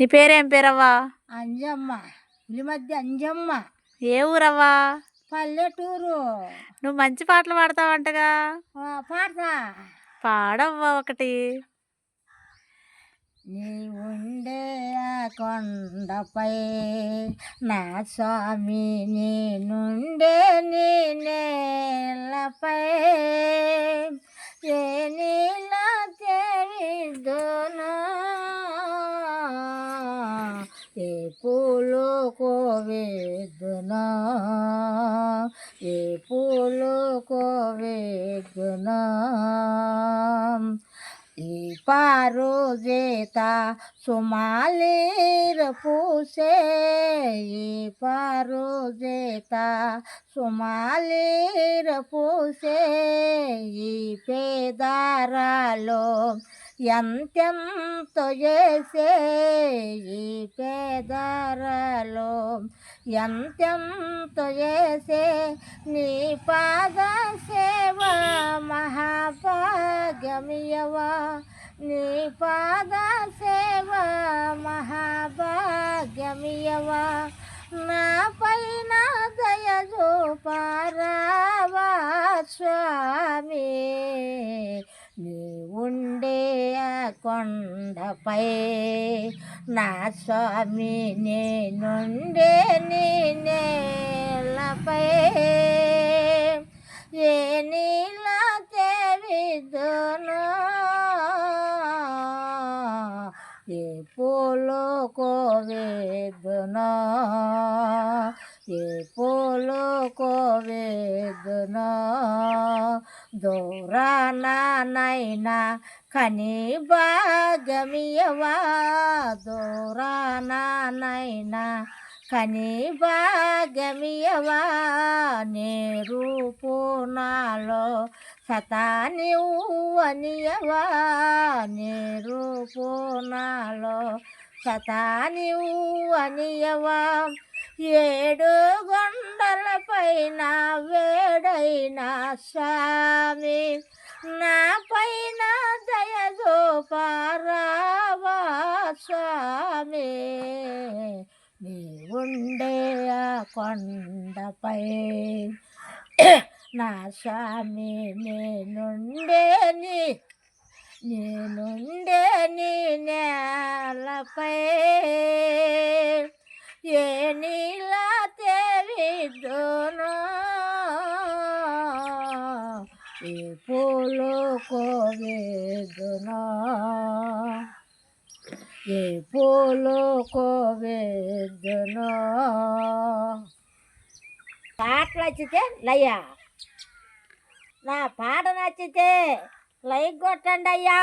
నీ పేరేం పేరవ్వా? అంజమ్మ. ఈ మధ్య అంజమ్మ. ఏ ఊరవ్వా? పల్లెటూరు. నువ్వు మంచి పాటలు పాడతావంటగా. పాడతా. పాడవ్వా ఒకటి. నీ ఉండే ఆ కొండపై నా స్వామి నేనుండే నీ నేలపై పూలు కోవేదునా ఏ పూలు కోవేదునా ఈ పారు చేత సుమాలీర పూసే ఈ పారు చేత సుమాలీర పూసే ఈ పేదారాలో ఎంతెంత చేసే ఈ పేదరలో? ఎంతెంత చేసే నీ పాద సేవ మహాభాగ్యమియవా? నీ పాద సేవ మహాభాగ్యమియవా? నా పైన దయ పారావా స్వామి. నీ ఉండే కొండపై నా స్వామి నేనుండే నీ నేలపై. ఏ నీలా తెవిదును ఏ పూలు కోవేదును ఏ పూలు కోవేదును దూరానైనా కని భాగమియవా? దూరానైనా కని భాగమియవా? నే రూపు నాలో సతానివ్వనియవా నే రూపు నాలో సతానివ్వనియవా ఏడు గొండ పైన వేడైనా స్వామి నా పైన దయ చూపారావా స్వామి. నీ ఉండే ఆ కొండపై నా స్వామి నేనుండే నీ నేనుండే ఏ పూలు కోవేదును ఏ పూలు పాటలు నచ్చితే లయ్యా. నా పాట నచ్చితే లైక్ కొట్టండి అయ్యా